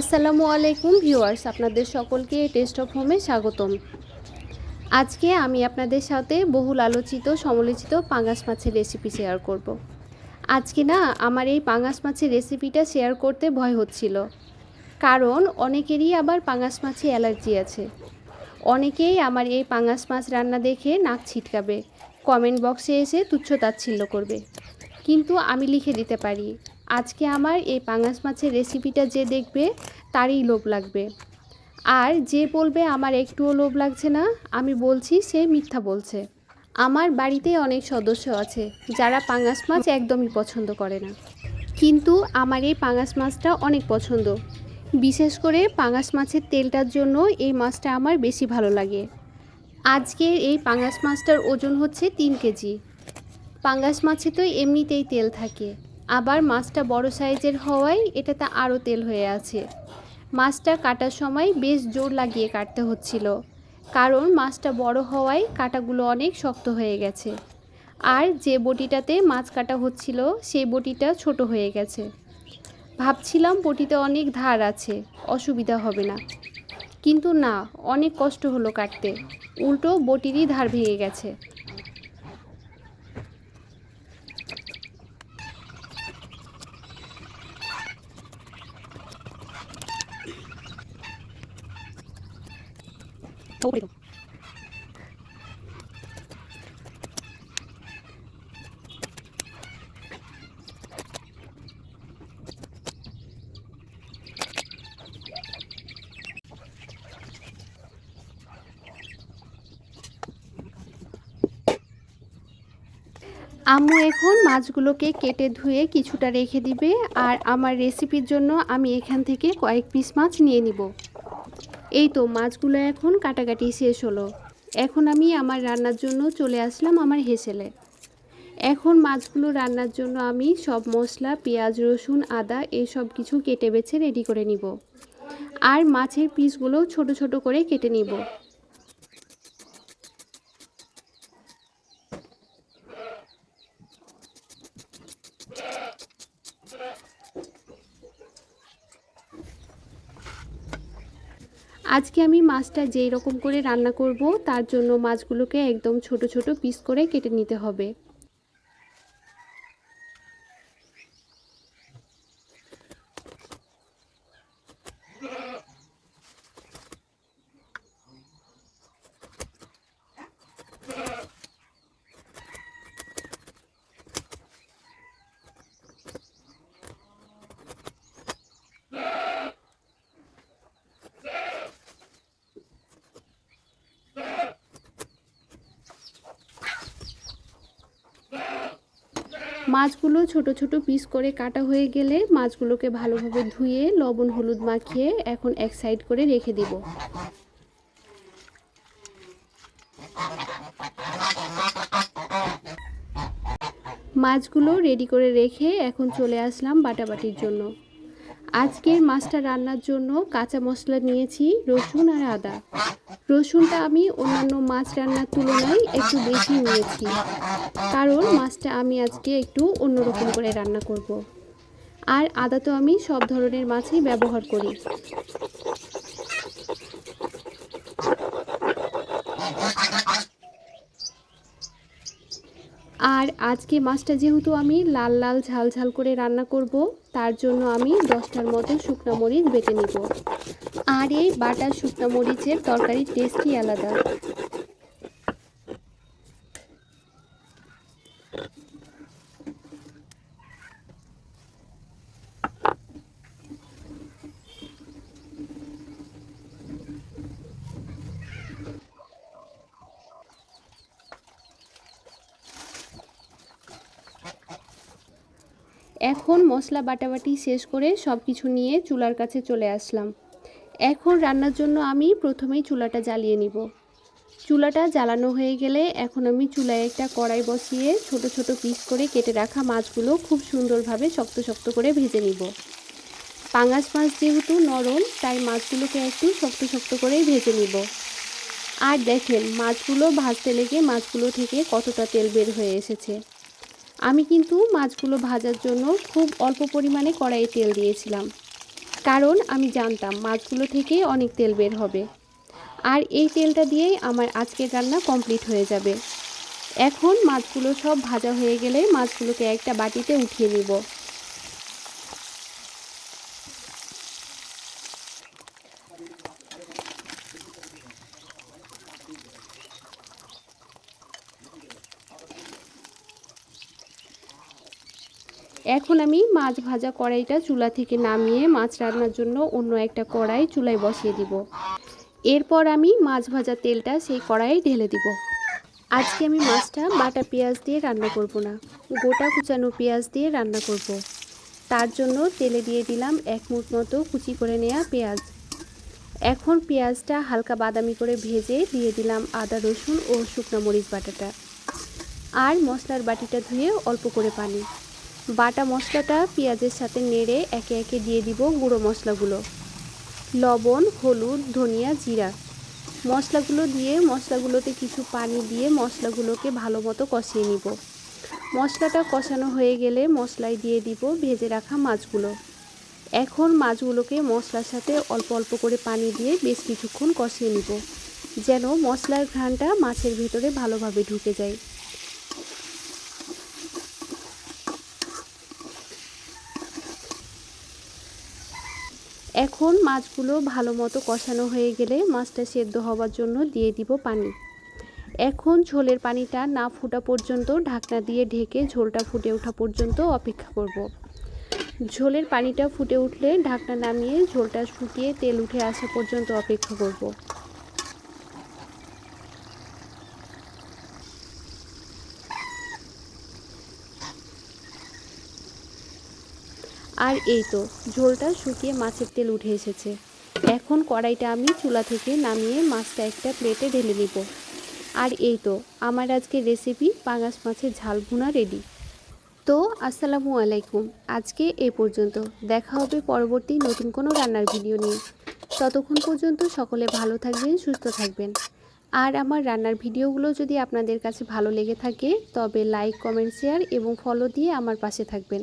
আসসালামু আলাইকুম ভিউয়ার্স, আপনাদের সকলকে টেস্ট অফ হোমে স্বাগতম। আজকে আমি আপনাদের সাথে বহুল আলোচিত, সমালোচিত পাঙ্গাস মাছের রেসিপি শেয়ার করব। আজকে না, আমার এই পাঙ্গাস মাছের রেসিপিটা শেয়ার করতে ভয় হচ্ছিল। কারণ অনেকেরই আবার পাঙ্গাস মাছে অ্যালার্জি আছে। অনেকেই আমার এই পাঙ্গাস মাছ রান্না দেখে নাক ছিটকাবে কমেন্ট বক্সে এসে তুচ্ছ তাচ্ছিল্য করবে। কিন্তু আমি লিখে দিতে পারি আজকে আমার এই পাঙ্গাস মাছের রেসিপিটা যে দেখবে, তারই লোভ লাগবে। আর যে বলবে, আমার একটুও লোভ লাগছে না, আমি বলছি, সে মিথ্যা বলছে। আমার বাড়িতে অনেক সদস্য আছে, যারা পাঙ্গাস মাছ একদমই পছন্দ করে না। কিন্তু আমার এই পাঙ্গাস মাছটা অনেক পছন্দ। বিশেষ করে পাঙ্গাস মাছের তেলটার জন্য এই মাছটা আমার বেশি ভালো লাগে। আজকের এই পাঙ্গাস মাছটার ওজন হচ্ছে তিন কেজি। পাঙ্গাস মাছে তো এমনিতেই তেল থাকে। আবার মাছটা বড় সাইজের হওয়ায় এটাতে আরও তেল হয়ে আছে। মাছটা কাটার সময় বেশ জোর লাগিয়ে কাটতে হচ্ছিল, কারণ মাছটা বড় হওয়ায় কাটাগুলো অনেক শক্ত হয়ে গেছে। আর যে বটিটাতে মাছ কাটা হচ্ছিল, সেই বটিটা ছোট হয়ে গেছে। ভাবছিলাম বটিতে অনেক ধার আছে, অসুবিধা হবে না। কিন্তু না, অনেক কষ্ট হলো কাটতে। উল্টো বটিরই ধার ভেঙে গেছে। আম্মু এখন মাছগুলোকে কেটে ধুয়ে কিছুটা রেখে দিবে, আর আমার রেসিপির জন্য আমি এখান থেকে কয়েক পিস মাছ নিয়ে নিব। এই তো মাছগুলো এখন কাটাকাটি শেষ হলো। এখন আমি আমার রান্নার জন্য চলে আসলাম আমার হেসেলে। এখন মাছগুলো রান্নার জন্য আমি সব মশলা, পেঁয়াজ, রসুন, আদা এই সব কিছু কেটে বেছে রেডি করে নিব। আর মাছের পিসগুলোও ছোট ছোট করে কেটে নিব। আজকে আমি মাছটা যেই রকম করে রান্না করব, তার জন্য মাছগুলোকে একদম ছোট ছোট পিস করে কেটে নিতে হবে। মাছগুলো ছোট ছোট পিস করে কাটা হয়ে গেলে মাছগুলোকে ভালোভাবে ধুয়ে লবণ হলুদ মাখিয়ে এখন এক সাইড করে রেখে দিব। মাছগুলো রেডি করে রেখে এখন চলে আসলাম বাটাবাটির জন্য। আজকের মাছটা রান্নার জন্য কাঁচা মশলা নিয়েছি, রসুন আর আদা। রসুনটা আমি অন্যান্য মাছ রান্নার তুলনায় একটু বেশি নিয়েছি। কারণ মাছটা আমি আজকে একটু অন্যরকম করে রান্না করব। আর আদা তো আমি সব ধরনের মাছই ব্যবহার করি। আর আজকে মাছটা যেহেতু আমি লাল লাল ঝাল ঝাল করে রান্না করব, তার জন্য আমি দশটার মতো শুকনো মরিচ বেটে নিব। আর এই বাটার শুকনো মরিচের তরকারির টেস্টই আলাদা। এখন মশলা বাটাবাটি শেষ করে সব কিছু নিয়ে চুলার কাছে চলে আসলাম। এখন রান্নার জন্য আমি প্রথমেই চুলাটা জ্বালিয়ে নিব। চুলাটা জ্বালানো হয়ে গেলে এখন আমি চুলায় একটা কড়াই বসিয়ে ছোট ছোট পিস করে কেটে রাখা মাছগুলো খুব সুন্দরভাবে শক্ত শক্ত করে ভেজে নিব। পাঙাশ মাছ যেহেতু নরম, তাই মাছগুলোকে একটু শক্ত শক্ত করেই ভেজে নিব। আর দেখেন, মাছগুলো ভাজতে লেগে মাছগুলো থেকে কতটা তেল বের হয়ে এসেছে। আমি কিন্তু মাছগুলো ভাজার জন্য খুব অল্প পরিমাণে কড়াইয়ে তেল দিয়েছিলাম। কারণ আমি জানতাম মাছগুলো থেকে অনেক তেল বের হবে। আর এই তেলটা দিয়েই আমার আজকের রান্না কমপ্লিট হয়ে যাবে। এখন মাছগুলো সব ভাজা হয়ে গেলে মাছগুলোকে একটা বাটিতে উঠিয়ে নিব। এখন আমি মাছ ভাজা কড়াইটা চুলা থেকে নামিয়ে মাছ রান্নার জন্য অন্য একটা কড়াই চুলায় বসিয়ে দিব। এরপর আমি মাছ ভাজা তেলটা সেই কড়াইয়ে ঢেলে দিব। আজকে আমি মাছটা বাটা পেঁয়াজ দিয়ে রান্না করব না, গোটা কুচানো পেঁয়াজ দিয়ে রান্না করব। তার জন্য তেলে দিয়ে দিলাম এক মুঠ মতো কুচি করে নেওয়া পেঁয়াজ। এখন পেঁয়াজটা হালকা বাদামি করে ভেজে দিয়ে দিলাম আদা, রসুন ও শুকনো মরিচ বাটাটা। আর মশলার বাটিটা ধুয়ে অল্প করে পানি। বাটা মশলাটা পেঁয়াজের সাথে নেড়ে একে একে দিয়ে দিব গুঁড়ো মশলাগুলো। লবণ, হলুদ, ধনিয়া, জিরা। মশলাগুলো দিয়ে মশলাগুলোতে কিছু পানি দিয়ে মশলাগুলোকে ভালো মতো কষিয়ে নিব। মশলাটা কষানো হয়ে গেলে মশলায় দিয়ে দিব ভেজে রাখা মাছগুলো। এখন মাছগুলোকে মশলার সাথে অল্প অল্প করে পানি দিয়ে বেশ কিছুক্ষণ কষিয়ে নিব, যেন মশলার ঘ্রাণটা মাছের ভিতরে ভালোভাবে ঢুকে যায়। এখন মাছগুলো ভালো মতো কষানো হয়ে গেলে মাছটা সেদ্ধ হওয়ার জন্য দিয়ে দিব পানি এখন ঝোলের পানিটা না ফোটা পর্যন্ত ঢাকনা দিয়ে ঢেকে ঝোলটা ফুটে ওঠা পর্যন্ত অপেক্ষা করব। ঝোলের পানিটা ফুটে উঠলে ঢাকনা নামিয়ে ঝোলটা শুকিয়ে তেল উঠে আসা পর্যন্ত অপেক্ষা করব। আর এই তো, ঝোলটা শুকিয়ে মাছের তেল উঠে এসেছে। এখন কড়াইটা আমি চুলা থেকে নামিয়ে মাছটা একটা প্লেটে ঢেলে নিব। আর এই তো, আমার আজকে রেসিপি পাঙাশ মাছের ঝাল ভুনা রেডি তো, আসসালামু আলাইকুম। আজকে এ পর্যন্ত। দেখা হবে পরবর্তী নতুন কোনো রান্নার ভিডিও নিয়ে। ততক্ষণ পর্যন্ত সকলে ভালো থাকবেন, সুস্থ থাকবেন। আর আমার রান্নার ভিডিওগুলো যদি আপনাদের কাছে ভালো লেগে থাকে, তবে লাইক কমেন্ট শেয়ার এবং ফলো দিয়ে আমার পাশে থাকবেন।